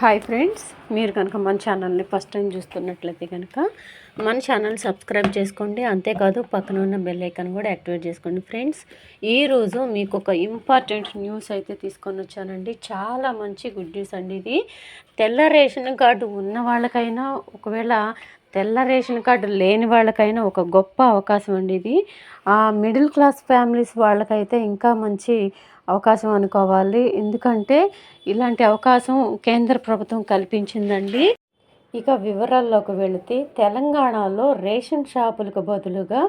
Hi friends మీరు కనుక మన ఛానల్ని ఫస్ట్ టైం చూస్తున్నట్లయితే కనుక మన ఛానల్ సబ్స్క్రైబ్ చేసుకోండి. అంతేకాదు పక్కన ఉన్న బెల్ ఐకాన్ కూడా యాక్టివేట్ చేసుకోండి ఫ్రెండ్స్ ఈరోజు మీకు ఒక ఇంపార్టెంట్ న్యూస్ అయితే తీసుకొని వచ్చానండి. చాలా మంచి గుడ్ న్యూస్ అండి ఇది. తెల్ల రేషన్ కార్డు ఉన్న వాళ్ళకైనా ఒకవేళ తెల్ల రేషన్ కార్డు లేని వాళ్ళకైనా ఒక గొప్ప అవకాశం అండి ఇది. మిడిల్ క్లాస్ ఫ్యామిలీస్ వాళ్ళకైతే ఇంకా మంచి అవకాశం అనుకోవాలి. ఎందుకంటే ఇలాంటి అవకాశం కేంద్ర ప్రభుత్వం కల్పించిందండి. ఇక వివరాల్లోకి వెళితే తెలంగాణలో రేషన్ షాపులకు బదులుగా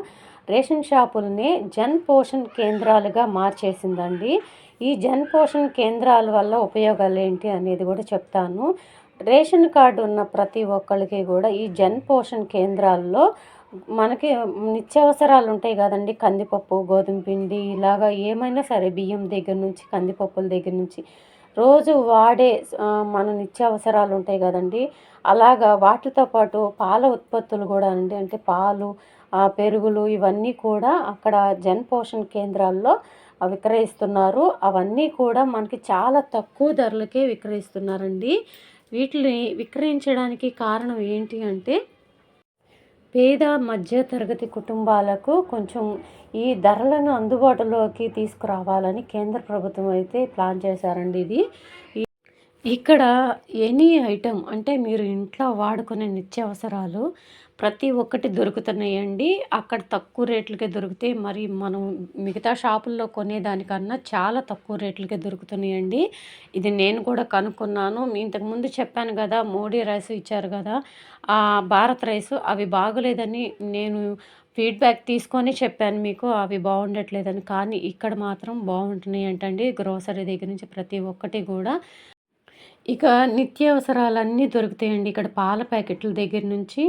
రేషన్ షాపుల్ని జన్ పోషణ్ కేంద్రాలుగా మార్చేసిందండి. ఈ జన్ పోషణ్ కేంద్రాల వల్ల ఉపయోగాలు ఏంటి అనేది కూడా చెప్తాను. రేషన్ కార్డు ఉన్న ప్రతి ఒక్కరికి కూడా ఈ జన్ పోషణ్ కేంద్రాల్లో మనకి నిత్యావసరాలు ఉంటాయి కదండి. కందిపప్పు గోధుమ పిండి ఇలాగా ఏమైనా సరే బియ్యం దగ్గర నుంచి కందిపప్పుల దగ్గర నుంచి రోజు వాడే మన నిత్యావసరాలు ఉంటాయి కదండి. అలాగా వాటితో పాటు పాల ఉత్పత్తులు కూడా అండి. అంటే పాలు పెరుగులు ఇవన్నీ కూడా అక్కడ జన్ పోషణ్ కేంద్రాల్లో విక్రయిస్తున్నారు. అవన్నీ కూడా మనకి చాలా తక్కువ ధరలకే విక్రయిస్తున్నారండి. వీటిని విక్రయించడానికి కారణం ఏంటి అంటే పేద మధ్య తరగతి కుటుంబాలకు కొంచెం ఈ ధరలను అందుబాటులోకి తీసుకురావాలని కేంద్ర ప్రభుత్వం అయితే ప్లాన్ చేశారండి ఇది. ఇక్కడ ఎనీ ఐటమ్ అంటే మీరు ఇంట్లో వాడుకునే నిత్యావసరాలు ప్రతి ఒక్కటి దొరుకుతున్నాయండి. అక్కడ తక్కువ రేట్లకే దొరుకుతాయి. మరి మనం మిగతా షాపుల్లో కొనేదానికన్నా చాలా తక్కువ రేట్లకే దొరుకుతున్నాయండి. ఇది నేను కూడా కనుక్కున్నాను. ఇంతకుముందు చెప్పాను కదా మోడీ రైస్ ఇచ్చారు కదా ఆ భారత్ రైస్ అవి బాగలేదని నేను ఫీడ్బ్యాక్ తీసుకొని చెప్పాను మీకు అవి బాగుండట్లేదని. కానీ ఇక్కడ మాత్రం బాగుంటున్నాయి అంటండి గ్రోసరీ దగ్గర నుంచి ప్రతి ఒక్కటి కూడా ఇక నిత్యావసరాలన్నీ దొరుకుతాయండి. ఇక్కడ పాల ప్యాకెట్ల దగ్గర నుంచి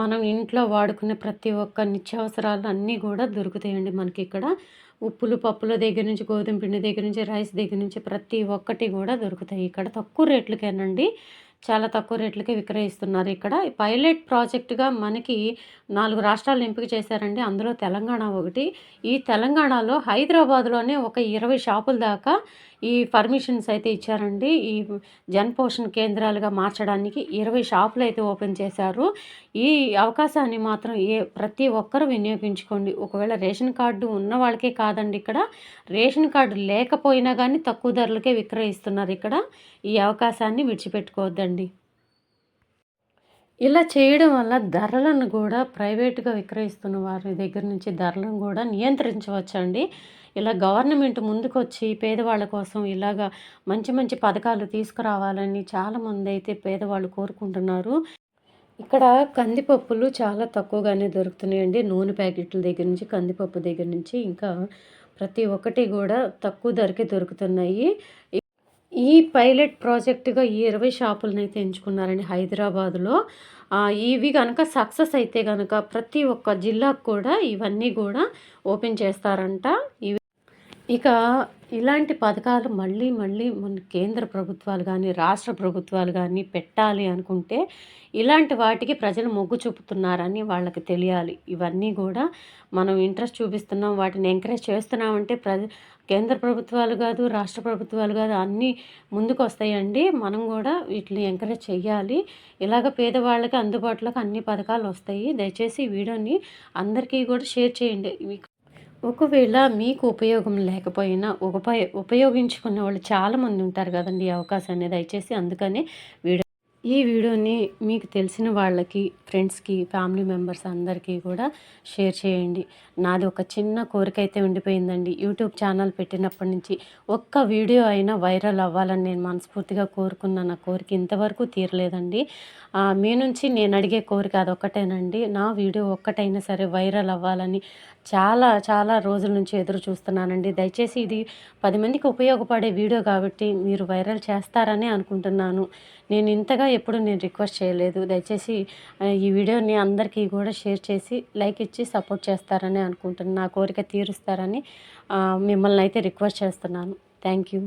మనం ఇంట్లో వాడుకునే ప్రతి ఒక్క నిత్యావసరాలు అన్నీ కూడా దొరుకుతాయండి మనకి ఇక్కడ. ఉప్పులు పప్పుల దగ్గర నుంచి గోధుమ పిండి దగ్గర నుంచి రైస్ దగ్గర నుంచి ప్రతి ఒక్కటి కూడా దొరుకుతాయి. ఇక్కడ తక్కువ రేట్లకేనండి. చాలా తక్కువ రేట్లకే విక్రయిస్తున్నారు ఇక్కడ. పైలట్ ప్రాజెక్టుగా మనకి నాలుగు రాష్ట్రాలు ఎంపిక చేశారండి. అందులో తెలంగాణ ఒకటి. ఈ తెలంగాణలో హైదరాబాద్లోనే ఒక ఇరవై షాపుల దాకా ఈ పర్మిషన్స్ అయితే ఇచ్చారండి. ఈ జన్ పోషణ కేంద్రాలుగా మార్చడానికి ఇరవై షాపులు అయితే ఓపెన్ చేశారు. ఈ అవకాశాన్ని మాత్రం ఏ ప్రతి ఒక్కరు వినియోగించుకోండి. ఒకవేళ రేషన్ కార్డు ఉన్న వాళ్ళకే కాదండి ఇక్కడ. రేషన్ కార్డు లేకపోయినా కానీ తక్కువ ధరలకే విక్రయిస్తున్నారు ఇక్కడ. ఈ అవకాశాన్ని విడిచిపెట్టుకోవద్దండి. ఇలా చేయడం వల్ల ధరలను కూడా ప్రైవేటుగా విక్రయిస్తున్న వారి దగ్గర నుంచి ధరలను కూడా నియంత్రించవచ్చండి. ఇలా గవర్నమెంట్ ముందుకొచ్చి పేదవాళ్ళ కోసం ఇలాగా మంచి మంచి పథకాలు తీసుకురావాలని చాలామంది అయితే పేదవాళ్ళు కోరుకుంటున్నారు. ఇక్కడ కందిపప్పులు చాలా తక్కువగానే దొరుకుతున్నాయండి. నూనె ప్యాకెట్ల దగ్గర నుంచి కందిపప్పు దగ్గర నుంచి ఇంకా ప్రతి ఒక్కటి కూడా తక్కువ ధరకే దొరుకుతున్నాయి. ఈ పైలట్ ప్రాజెక్టుగా ఈ ఇరవై షాపులను అయితే ఎంచుకున్నారండి హైదరాబాదులో. ఇవి కనుక సక్సెస్ అయితే కనుక ప్రతి ఒక్క జిల్లాకు కూడా ఇవన్నీ కూడా ఓపెన్ చేస్తారంట. ఇవి ఇక ఇలాంటి పథకాలు మళ్ళీ మళ్ళీ మన కేంద్ర ప్రభుత్వాలు కానీ రాష్ట్ర ప్రభుత్వాలు కానీ పెట్టాలి అనుకుంటే ఇలాంటి వాటికి ప్రజలు మొగ్గు చూపుతున్నారని వాళ్ళకి తెలియాలి. ఇవన్నీ కూడా మనం ఇంట్రెస్ట్ చూపిస్తున్నాం వాటిని ఎంకరేజ్ చేస్తున్నామంటే ప్రజ కేంద్ర ప్రభుత్వాలు కాదు రాష్ట్ర ప్రభుత్వాలు కాదు అన్నీ ముందుకు వస్తాయండి మనం కూడా వీటిని ఎంకరేజ్ చేయాలి ఇలాగ పేదవాళ్ళకి అందుబాటులోకి అన్ని పథకాలు వస్తాయి. దయచేసి ఈ వీడియోని అందరికీ కూడా షేర్ చేయండి. ఒకవేళ మీకు ఉపయోగం లేకపోయినా ఉపయోగించుకున్న వాళ్ళు చాలామంది ఉంటారు కదండి ఈ అవకాశాన్ని దయచేసి అందుకనే వీడియో ఈ వీడియోని మీకు తెలిసిన వాళ్ళకి ఫ్రెండ్స్కి ఫ్యామిలీ మెంబర్స్ అందరికీ కూడా షేర్ చేయండి. నాది ఒక చిన్న కోరిక అయితే ఉండిపోయిందండి. యూట్యూబ్ ఛానల్ పెట్టినప్పటి నుంచి ఒక్క వీడియో అయినా వైరల్ అవ్వాలని నేను మనస్ఫూర్తిగా కోరుకున్న నా కోరిక ఇంతవరకు తీరలేదండి. మీ నుంచి నేను అడిగే కోరిక అదొక్కటేనండి. నా వీడియో ఒక్కటైనా సరే వైరల్ అవ్వాలని చాలా చాలా రోజుల నుంచి ఎదురు చూస్తున్నానండి. దయచేసి ఇది పది మందికి ఉపయోగపడే వీడియో కాబట్టి మీరు వైరల్ చేస్తారని అనుకుంటున్నాను. నేను ఇంతగా ఎప్పుడు నేను రిక్వెస్ట్ చేయలేదు. దయచేసి ఈ వీడియోని అందరికీ కూడా షేర్ చేసి లైక్ ఇచ్చి సపోర్ట్ చేస్తారని అనుకుంటున్నాను నా కోరిక తీరుస్తారని మిమ్మల్ని అయితే రిక్వెస్ట్ చేస్తున్నాను. Thank you.